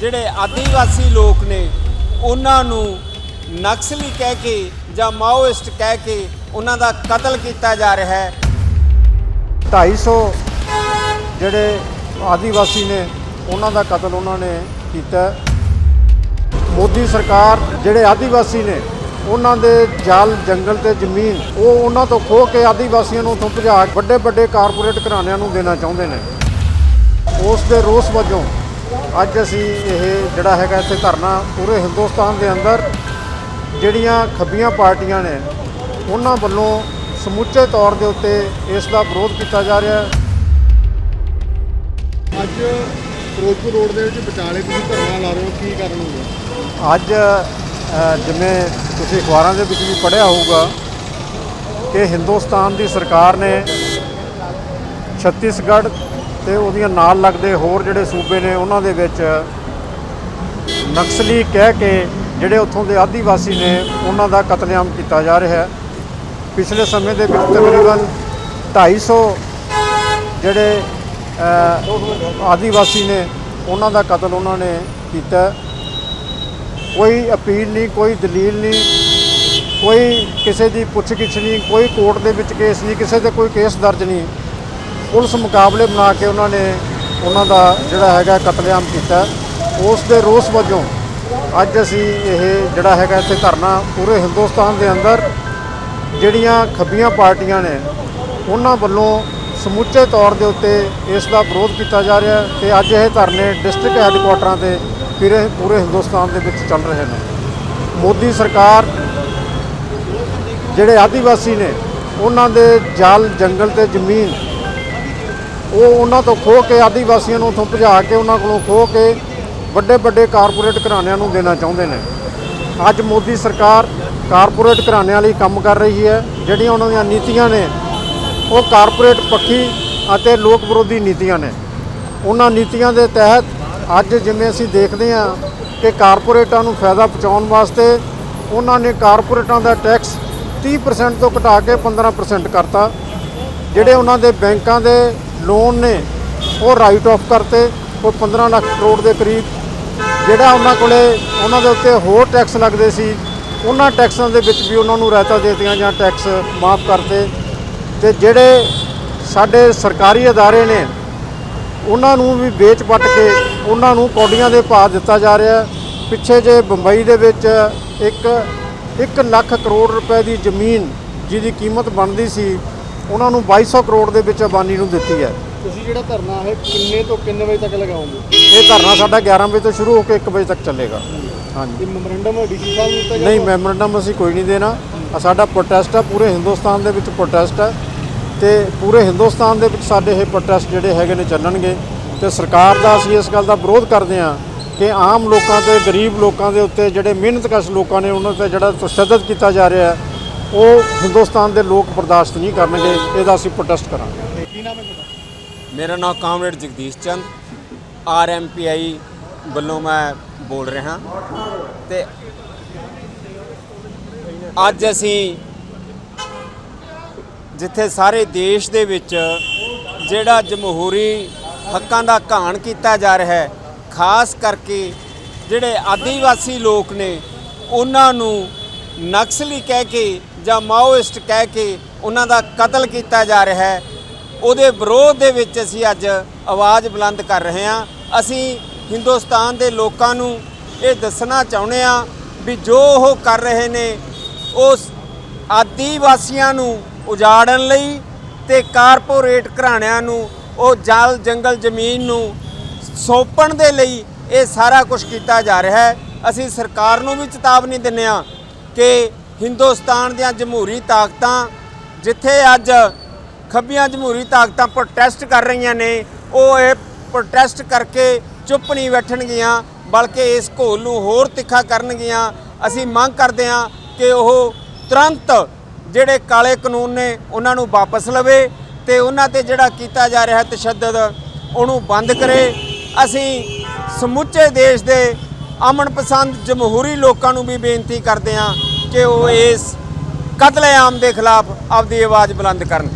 ਜਿਹੜੇ ਆਦੀਵਾਸੀ ਲੋਕ ਨੇ, ਉਹਨਾਂ ਨੂੰ ਨਕਸਲੀ ਕਹਿ ਕੇ ਜਾਂ ਮਾਓਇਸਟ ਕਹਿ ਕੇ ਉਹਨਾਂ ਦਾ ਕਤਲ ਕੀਤਾ ਜਾ ਰਿਹਾ ਹੈ। 250 ਜਿਹੜੇ ਆਦੀਵਾਸੀ ਨੇ, ਉਹਨਾਂ ਦਾ ਕਤਲ ਉਹਨਾਂ ਨੇ ਕੀਤਾ। ਮੋਦੀ ਸਰਕਾਰ ਜਿਹੜੇ ਆਦੀਵਾਸੀ ਨੇ, ਉਹਨਾਂ ਦੇ ਜਲ, ਜੰਗਲ ਤੇ ਜ਼ਮੀਨ, ਉਹ ਉਹਨਾਂ ਤੋਂ ਖੋਹ ਕੇ ਆਦੀਵਾਸੀਆਂ ਨੂੰ ਉੱਥੋਂ ਭਜਾ ਕੇ ਵੱਡੇ ਵੱਡੇ ਕਾਰਪੋਰੇਟ ਘਰਾਣਿਆਂ ਨੂੰ ਦੇਣਾ ਚਾਹੁੰਦੇ ਨੇ। ਉਸ ਦੇ ਰੋਸ ਵਜੋਂ ਅੱਜ ਅਸੀਂ ਇਹ ਜਿਹੜਾ ਹੈਗਾ ਇੱਥੇ ਧਰਨਾ ਪੂਰੇ ਹਿੰਦੁਸਤਾਨ ਦੇ ਅੰਦਰ ਜਿਹੜੀਆਂ ਖੱਬੀਆਂ ਪਾਰਟੀਆਂ ਨੇ ਉਹਨਾਂ ਵੱਲੋਂ ਸਮੁੱਚੇ ਤੌਰ ਦੇ ਉੱਤੇ ਇਸ ਦਾ ਵਿਰੋਧ ਕੀਤਾ ਜਾ ਰਿਹਾ ਹੈ। ਅੱਜ ਫਿਰੋਜ਼ਪੁਰ ਰੋਡ ਦੇ ਵਿੱਚ ਵਿਚਾਲੇ ਤੁਸੀਂ ਧਰਨਾ ਲਾ ਰਹੇ ਹੋ ਕੀ ਕਾਰਨ ਹੋਊਗਾ? ਅੱਜ ਜਿਵੇਂ ਤੁਸੀਂ ਅਖਬਾਰਾਂ ਦੇ ਵਿੱਚ ਵੀ ਪੜ੍ਹਿਆ ਹੋਊਗਾ ਕਿ ਹਿੰਦੁਸਤਾਨ ਦੀ ਸਰਕਾਰ ਨੇ ਛੱਤੀਸਗੜ੍ਹ ਤੇ ਉਹਦੀਆਂ ਨਾਲ ਲੱਗਦੇ ਹੋਰ ਜਿਹੜੇ ਸੂਬੇ ਨੇ ਉਹਨਾਂ ਦੇ ਵਿੱਚ ਨਕਸਲੀ ਕਹਿ ਕੇ ਜਿਹੜੇ ਉੱਥੋਂ ਦੇ ਆਦੀਵਾਸੀ ਨੇ ਉਹਨਾਂ ਦਾ ਕਤਲੇਆਮ ਕੀਤਾ ਜਾ ਰਿਹਾ ਹੈ। ਪਿਛਲੇ ਸਮੇਂ ਦੇ ਵਿੱਚ ਤਕਰੀਬਨ 250 ਜਿਹੜੇ ਅ, ਆਦੀਵਾਸੀ ਨੇ ਉਹਨਾਂ ਦਾ ਕਤਲ ਉਹਨਾਂ ਨੇ ਕੀਤਾ। ਕੋਈ ਅਪੀਲ ਨਹੀਂ ਕੋਈ ਦਲੀਲ ਨਹੀਂ ਕੋਈ ਕਿਸੇ ਦੀ ਪੁੱਛਗਿੱਛ ਨਹੀਂ ਕੋਈ ਕੋਰਟ ਦੇ ਵਿੱਚ ਕੇਸ ਨਹੀਂ ਕਿਸੇ ਤੇ ਕੋਈ ਕੇਸ ਦਰਜ ਨਹੀਂ। ਪੁਲਿਸ ਮੁਕਾਬਲੇ ਬਣਾ ਕੇ ਉਹਨਾਂ ਨੇ ਉਹਨਾਂ ਦਾ ਜਿਹੜਾ ਹੈਗਾ ਕਤਲੇਆਮ ਕੀਤਾ। ਉਸ ਦੇ ਰੋਸ ਵਜੋਂ ਅੱਜ ਅਸੀਂ ਇਹ ਜਿਹੜਾ ਹੈਗਾ ਇੱਥੇ ਧਰਨਾ ਪੂਰੇ ਹਿੰਦੁਸਤਾਨ ਦੇ ਅੰਦਰ ਜਿਹੜੀਆਂ ਖੱਬੀਆਂ ਪਾਰਟੀਆਂ ਨੇ, ਉਹਨਾਂ ਵੱਲੋਂ ਸਮੁੱਚੇ ਤੌਰ ਦੇ ਉੱਤੇ ਇਸ ਦਾ ਵਿਰੋਧ ਕੀਤਾ ਜਾ ਰਿਹਾ ਹੈ ਤੇ ਅੱਜ ਇਹ ਧਰਨੇ ਡਿਸਟ੍ਰਿਕਟ ਹੈੱਡਕੁਆਟਰਾਂ ਤੇ ਪੂਰੇ ਪੂਰੇ ਹਿੰਦੁਸਤਾਨ ਦੇ ਵਿੱਚ ਚੱਲ ਰਹੇ ਨੇ। ਮੋਦੀ ਸਰਕਾਰ ਜਿਹੜੇ ਆਦੀਵਾਸੀ ਨੇ, ਉਹਨਾਂ ਦੇ ਜਲ, ਜੰਗਲ ਤੇ ਜ਼ਮੀਨ ਉਹ ਉਹਨਾਂ ਤੋਂ ਖੋਹ ਕੇ ਆਦੀਵਾਸੀਆਂ ਨੂੰ ਉੱਥੋਂ ਭਜਾ ਕੇ ਉਹਨਾਂ ਕੋਲੋਂ ਖੋਹ ਕੇ ਵੱਡੇ ਵੱਡੇ ਕਾਰਪੋਰੇਟ ਘਰਾਣਿਆਂ ਨੂੰ ਦੇਣਾ ਚਾਹੁੰਦੇ ਨੇ। ਅੱਜ ਮੋਦੀ ਸਰਕਾਰ ਕਾਰਪੋਰੇਟ ਘਰਾਣਿਆਂ ਲਈ ਕੰਮ ਕਰ ਰਹੀ ਹੈ। ਜਿਹੜੀਆਂ ਉਹਨਾਂ ਦੀਆਂ ਨੀਤੀਆਂ ਨੇ, ਉਹ ਕਾਰਪੋਰੇਟ ਪੱਖੀ ਅਤੇ ਲੋਕ ਵਿਰੋਧੀ ਨੀਤੀਆਂ ਨੇ। ਉਹਨਾਂ ਨੀਤੀਆਂ ਦੇ ਤਹਿਤ ਅੱਜ ਜਿਵੇਂ ਅਸੀਂ ਦੇਖਦੇ ਹਾਂ ਕਿ ਕਾਰਪੋਰੇਟਾਂ ਨੂੰ ਫਾਇਦਾ ਪਹੁੰਚਾਉਣ ਵਾਸਤੇ ਉਹਨਾਂ ਨੇ ਕਾਰਪੋਰੇਟਾਂ ਦਾ ਟੈਕਸ 30% ਤੋਂ ਘਟਾ ਕੇ 15% ਕਰਤਾ। ਜਿਹੜੇ ਉਹਨਾਂ ਦੇ ਬੈਂਕਾਂ ਦੇ ਲੋਨ ਨੇ, ਉਹ ਰਾਈਟ ਆਫ ਕਰਤੇ ਕੋਈ 15 ਲੱਖ ਕਰੋੜ ਦੇ ਕਰੀਬ। ਜਿਹੜਾ ਉਹਨਾਂ ਕੋਲੇ, ਉਹਨਾਂ ਦੇ ਉੱਤੇ ਹੋਰ ਟੈਕਸ ਲੱਗਦੇ ਸੀ, ਉਹਨਾਂ ਟੈਕਸਾਂ ਦੇ ਵਿੱਚ ਵੀ ਉਹਨਾਂ ਨੂੰ ਰਾਇਤਾ ਦੇ ਦਿੱਤੀਆਂ ਜਾਂ ਟੈਕਸ ਮਾਫ ਕਰਤੇ। ਤੇ ਜਿਹੜੇ ਸਾਡੇ ਸਰਕਾਰੀ ਅਦਾਰੇ ਨੇ, ਉਹਨਾਂ ਨੂੰ ਵੀ ਵੇਚ ਪੱਟ ਕੇ ਉਹਨਾਂ ਨੂੰ ਕੌਡੀਆਂ ਦੇ ਭਾਅ ਦਿੱਤਾ ਜਾ ਰਿਹਾ। ਪਿੱਛੇ ਜੇ ਬੰਬਈ ਦੇ ਵਿੱਚ ਇੱਕ 1 ਲੱਖ ਕਰੋੜ ਰੁਪਏ ਦੀ ਜ਼ਮੀਨ ਜਿਹਦੀ ਕੀਮਤ ਬਣਦੀ ਸੀ ਉਹਨਾਂ ਨੂੰ 2200 ਕਰੋੜ ਦੇ ਵਿੱਚ ਅਬਾਨੀ ਨੂੰ ਦਿੱਤੀ ਹੈ। ਤੁਸੀਂ ਜਿਹੜਾ ਧਰਨਾ ਹੈ ਕਿੰਨੇ ਤੋਂ ਕਿੰਨੇ ਵਜੇ ਤੱਕ ਲਗਾਓਗੇ? ਇਹ ਧਰਨਾ ਸਾਡਾ 11 ਵਜੇ ਤੋਂ ਸ਼ੁਰੂ ਹੋ ਕੇ 1 ਵਜੇ ਤੱਕ ਚੱਲੇਗਾ। ਹਾਂਜੀ। ਇਹ ਮੈਮੋਰੰਡਮ ਡੀਸੀ ਸਾਹਿਬ ਨੂੰ ਦਿੱਤਾ ਨਹੀਂ ਮੈਮੋਰੰਡਮ ਅਸੀਂ ਕੋਈ ਨਹੀਂ ਦੇਣਾ। ਸਾਡਾ ਪ੍ਰੋਟੈਸਟ ਆ ਪੂਰੇ ਹਿੰਦੁਸਤਾਨ ਦੇ ਵਿੱਚ ਪ੍ਰੋਟੈਸਟ ਹੈ ਤੇ ਪੂਰੇ ਹਿੰਦੁਸਤਾਨ ਦੇ ਵਿੱਚ ਸਾਡੇ ਇਹ ਪ੍ਰੋਟੈਸਟ ਜਿਹੜੇ ਹੈਗੇ ਨੇ ਚੱਲਣਗੇ। ਤੇ ਸਰਕਾਰ ਦਾ ਅਸੀਂ ਇਸ ਗੱਲ ਦਾ ਵਿਰੋਧ ਕਰਦੇ ਹਾਂ ਕਿ ਆਮ ਲੋਕਾਂ ਤੇ ਗਰੀਬ ਲੋਕਾਂ ਦੇ ਉੱਤੇ ਜਿਹੜੇ ਮਿਹਨਤਕਸ਼ ਲੋਕਾਂ ਨੇ ਉਹਨਾਂ ਤੇ ਜਿਹੜਾ ਤਸ਼ੱਦਦ ਕੀਤਾ ਜਾ ਰਿਹਾ ਹੈ ਉਹ ਹਿੰਦੁਸਤਾਨ ਦੇ ਲੋਕ ਬਰਦਾਸ਼ਤ ਨਹੀਂ ਕਰਨਗੇ ਇਹਦਾ ਅਸੀਂ ਪ੍ਰੋਟੈਸਟ ਕਰਾਂਗੇ। ਕੀ ਨਾਮ ਹੈ ਤੁਹਾਡਾ? ਮੇਰਾ ਨਾਮ ਕਾਮਰੇਡ ਜਗਦੀਸ਼ ਚੰਦ ਆਰਐਮਪੀਆਈ ਵੱਲੋਂ ਮੈਂ ਬੋਲ ਰਿਹਾ। ਤੇ ਅੱਜ ਅਸੀਂ ਜਿੱਥੇ ਸਾਰੇ ਦੇਸ਼ ਦੇ ਵਿੱਚ ਜਿਹੜਾ ਜਮਹੂਰੀ ਹੱਕਾਂ ਦਾ ਘਾਣ ਕੀਤਾ ਜਾ ਰਿਹਾ ਹੈ ਖਾਸ ਕਰਕੇ ਜਿਹੜੇ ਆਦੀਵਾਸੀ ਲੋਕ ਨੇ ਉਹਨਾਂ ਨੂੰ ਨਕਸਲੀ ਕਹਿ ਕੇ ਜਾਂ ਮਾਓਇਸਟ ਕਹਿ ਕੇ ਉਹਨਾਂ ਦਾ ਕਤਲ ਕੀਤਾ ਜਾ ਰਿਹਾ ਹੈ, ਉਹਦੇ ਵਿਰੋਧ ਦੇ ਵਿੱਚ ਅਸੀਂ ਅੱਜ ਆਵਾਜ਼ ਬੁਲੰਦ ਕਰ ਰਹੇ ਹਾਂ। ਅਸੀਂ ਹਿੰਦੁਸਤਾਨ ਦੇ ਲੋਕਾਂ ਨੂੰ ਇਹ ਦੱਸਣਾ ਚਾਹੁੰਦੇ ਹਾਂ ਵੀ ਜੋ ਉਹ ਕਰ ਰਹੇ ਨੇ, ਉਸ ਆਦੀਵਾਸੀਆਂ ਨੂੰ ਉਜਾੜਨ ਲਈ ਤੇ ਕਾਰਪੋਰੇਟ ਘਰਾਣਿਆਂ ਨੂੰ, ਉਹ ਜਲ ਜੰਗਲ ਜ਼ਮੀਨ ਨੂੰ ਸੌਂਪਣ ਦੇ ਲਈ ਇਹ ਸਾਰਾ ਕੁਝ ਕੀਤਾ ਜਾ ਰਿਹਾ ਹੈ। ਅਸੀਂ ਸਰਕਾਰ ਨੂੰ ਵੀ ਚੇਤਾਵਨੀ ਦਿੰਦੇ ਹਾਂ ਕਿ ਹਿੰਦੁਸਤਾਨ ਦੀਆਂ ਜਮਹੂਰੀ ਤਾਕਤਾਂ, ਜਿੱਥੇ ਅੱਜ ਖੱਬੀਆਂ ਜਮਹੂਰੀ ਤਾਕਤਾਂ ਪ੍ਰੋਟੈਸਟ ਕਰ ਰਹੀਆਂ ਨੇ, ਉਹ ਇਹ ਪ੍ਰੋਟੈਸਟ ਕਰਕੇ ਚੁੱਪ ਨਹੀਂ ਬੈਠਣਗੀਆਂ, ਬਲਕਿ ਇਸ ਘੋਲ ਨੂੰ ਹੋਰ ਤਿੱਖਾ ਕਰਨਗੀਆਂ। ਅਸੀਂ ਮੰਗ ਕਰਦੇ ਹਾਂ ਕਿ ਉਹ ਤੁਰੰਤ ਜਿਹੜੇ ਕਾਲੇ ਕਾਨੂੰਨ ਨੇ, ਉਹਨਾਂ ਨੂੰ ਵਾਪਸ ਲਵੇ ਤੇ ਉਹਨਾਂ ਤੇ ਜਿਹੜਾ ਕੀਤਾ ਜਾ ਰਿਹਾ ਤਸ਼ੱਦਦ, ਉਹਨੂੰ ਬੰਦ ਕਰੇ। ਅਸੀਂ ਸਮੁੱਚੇ ਦੇਸ਼ ਦੇ ਅਮਨ ਪਸੰਦ ਜਮਹੂਰੀ ਲੋਕਾਂ ਨੂੰ ਵੀ ਬੇਨਤੀ ਕਰਦੇ ਹਾਂ ਕਿ ਉਹ ਇਸ ਕਤਲੇਆਮ ਦੇ ਖਿਲਾਫ ਆਪਦੀ ਆਵਾਜ਼ ਬੁਲੰਦ ਕਰਨ।